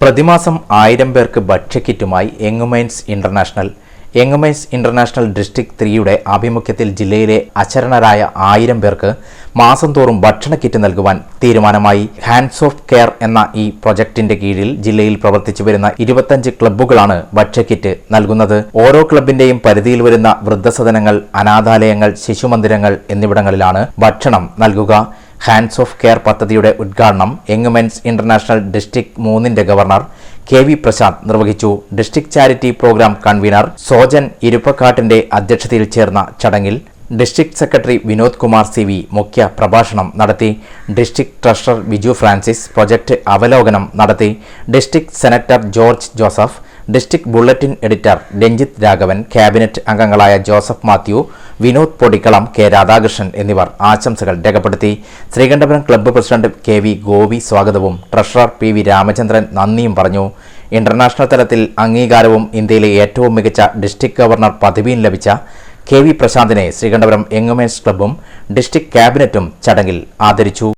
പ്രതിമാസം ആയിരം പേർക്ക് ഭക്ഷ്യക്കിറ്റുമായി Y's Men's International. Y's Men's International district ത്രീയുടെ ആഭിമുഖ്യത്തിൽ ജില്ലയിലെ അശരണരായ ആയിരം പേർക്ക് മാസം തോറും ഭക്ഷണ കിറ്റ് നൽകുവാൻ തീരുമാനമായി. ഹാൻഡ്സ് ഓഫ് കെയർ എന്ന ഈ പ്രൊജക്ടിന്റെ കീഴിൽ ജില്ലയിൽ പ്രവർത്തിച്ചു വരുന്ന ഇരുപത്തഞ്ച് ക്ലബ്ബുകളാണ് ഭക്ഷ്യക്കിറ്റ് നൽകുന്നത്. ഓരോ ക്ലബിന്റെയും പരിധിയിൽ വരുന്ന വൃദ്ധസദനങ്ങൾ അനാഥാലയങ്ങൾ ശിശുമന്ദിരങ്ങൾ എന്നിവിടങ്ങളിലാണ് ഭക്ഷണം നൽകുക. ഹാൻഡ്സ് ഓഫ് കെയർ പദ്ധതിയുടെ ഉദ്ഘാടനം യങ്മെൻസ് ഇന്റർനാഷണൽ ഡിസ്ട്രിക്ട് മൂന്നിന്റെ ഗവർണർ കെ വി പ്രശാന്ത് നിർവഹിച്ചു. District charity program convener Sojan ഇരുപ്പക്കാട്ടിന്റെ അധ്യക്ഷതയിൽ ചേർന്ന ചടങ്ങിൽ district secretary Vinod Kumar C V മുഖ്യ പ്രഭാഷണം നടത്തി. District treasurer Biju Francis project അവലോകനം നടത്തി. District senator George Joseph district bulletin editor Ranjith Raghavan cabinet അംഗങ്ങളായ Joseph Mathew Vinod Podikkalam K Radhakrishnan എന്നിവർ ആശംസകൾ രേഖപ്പെടുത്തി. Sreekandapuram club president K V Gopi സ്വാഗതവും ട്രഷറർ പി വി രാമചന്ദ്രൻ നന്ദിയും പറഞ്ഞു. ഇന്റർനാഷണൽ തലത്തിൽ അംഗീകാരവും ഇന്ത്യയിലെ ഏറ്റവും മികച്ച ഡിസ്ട്രിക്ട് ഗവർണർ പദവിയും ലഭിച്ച കെ വി പ്രശാന്തിനെ ശ്രീകണ്ഠപുരം യങ്മേൻസ് ക്ലബ്ബും ഡിസ്ട്രിക്ട് ക്യാബിനറ്റും ചടങ്ങിൽ ആദരിച്ചു.